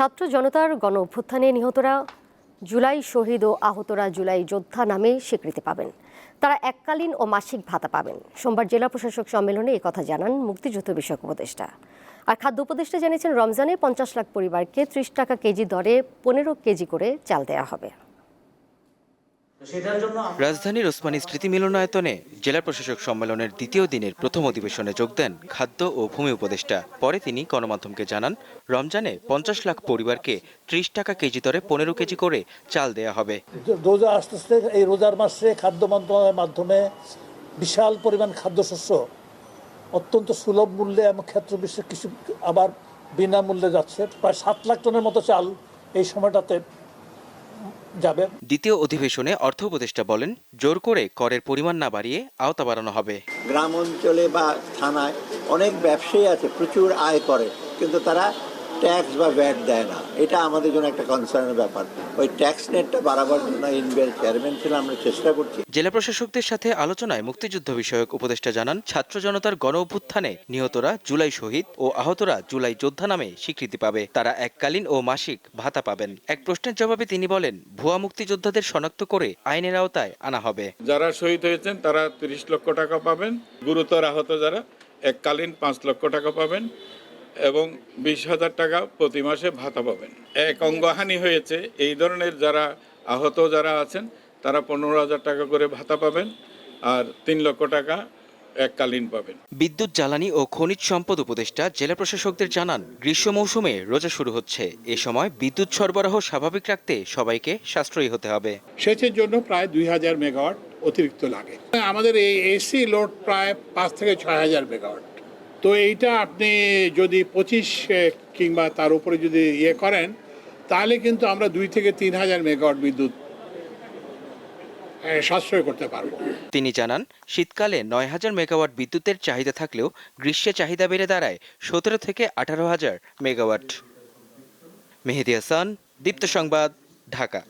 ছাত্র জনতার গণ অভ্যুত্থানে নিহতরা জুলাই শহীদ ও আহতরা জুলাই যোদ্ধা নামে স্বীকৃতি পাবেন। তারা এককালীন ও মাসিক ভাতা পাবেন। সোমবার জেলা প্রশাসক সম্মেলনে কথা জানান মুক্তিযুদ্ধ বিষয়ক উপদেষ্টা। আর খাদ্য উপদেষ্টা জানিয়েছেন, রমজানে পঞ্চাশ লাখ পরিবারকে ত্রিশ টাকা কেজি দরে পনেরো কেজি করে চাল দেওয়া হবে। রাজধানীর ওসমানী স্মৃতি মিলনায়তনে জেলা প্রশাসক সম্মেলনের দ্বিতীয় দিনের প্রথম অধিবেশনে যোগ দেন খাদ্য ও ভূমি উপদেষ্টা। পরে তিনি গণমাধ্যমকে জানান রমজানে পঞ্চাশ লাখ পরিবারকে ত্রিশ টাকা কেজি দরে পনেরো কেজি করে চাল দেয়া হবে। রোজা আস্তে আস্তে এই রোজার মাসে খাদ্য মন্ত্রণালয়ের মাধ্যমে বিশাল পরিমাণ খাদ্যশস্য অত্যন্ত সুলভ মূল্যে এবং ক্ষেত্র বিশেষ কিছু আবার বিনামূল্যে যাচ্ছে। প্রায় সাত লাখ টনের মতো চাল এই সময়টাতে যাবে। দ্বিতীয় অধিবেশনে অর্থ উপদেষ্টা বলেন জোর করে করের পরিমাণ না বাড়িয়ে আওতা বাড়ানো হবে। গ্রাম অঞ্চলে বা থানায় অনেক ব্যবসায়ী আছে প্রচুর আয় করে কিন্তু তারা ট্যাক্স বা ভ্যাট দেয় না। এটা আমাদের জন্য একটা কনসার্নের ব্যাপার। ওই ট্যাক্স নেটটা বাড়াবার জন্য ইনভেল চেয়ারম্যান ছিল আমরা চেষ্টা করছি। জেলা প্রশাসকদের সাথে আলোচনায় মুক্তিযুদ্ধ বিষয়ক উপদেষ্টা জানান ছাত্র জনতার গণ অভ্যুত্থানে নিহতরা জুলাই শহীদ ও আহতরা জুলাই যোদ্ধা নামে স্বীকৃতি পাবে। তারা এককালীন ও মাসিক ভাতা পাবেন। এক প্রশ্নের জবাবে তিনি বলেন ভুয়া মুক্তিযোদ্ধাদের শনাক্ত করে আইনের আওতায় আনা হবে। যারা শহীদ হয়েছেন তারা তিরিশ লক্ষ টাকা পাবেন। গুরুতর আহত যারা এককালীন পাঁচ লক্ষ টাকা পাবেন। এবং বিশ হাজার টাকা প্রতি মাসে ভাতা পাবেন। এক অঙ্গহানি হয়েছে এই ধরনের যারা আহত যারা আছেন তারা পনেরো হাজার টাকা করে ভাতা পাবেন আর তিন লক্ষ টাকা এককালীন পাবেন। বিদ্যুৎ জ্বালানি ও খনিজ সম্পদ উপদেষ্টা জেলা প্রশাসকদের জানান গ্রীষ্ম মৌসুমে রোজা শুরু হচ্ছে। এ সময় বিদ্যুৎ সরবরাহ স্বাভাবিক রাখতে সবাইকে সাশ্রয়ী হতে হবে। সেচের জন্য প্রায় দুই হাজার মেগাওয়াট অতিরিক্ত লাগে। আমাদের এই এসি লোড প্রায় পাঁচ থেকে ছয় হাজার মেগাওয়াট। তো এইটা আপনি যদি পঁচিশ কিংবা তার উপরে যদি ইয়ে করেন, তাহলে কিন্তু আমরা দুই থেকে তিন হাজার মেগাওয়াট বিদ্যুৎ সাশ্রয় করতে পারব। তিনি জানান, শীতকালে নয় হাজার মেগাওয়াট বিদ্যুতের চাহিদা থাকলেও গ্রীষ্মে চাহিদা বেড়ে দাঁড়ায় সতেরো থেকে আঠারো হাজার মেগাওয়াট। মেহেদি হাসান, দীপ্ত সংবাদ, ঢাকা।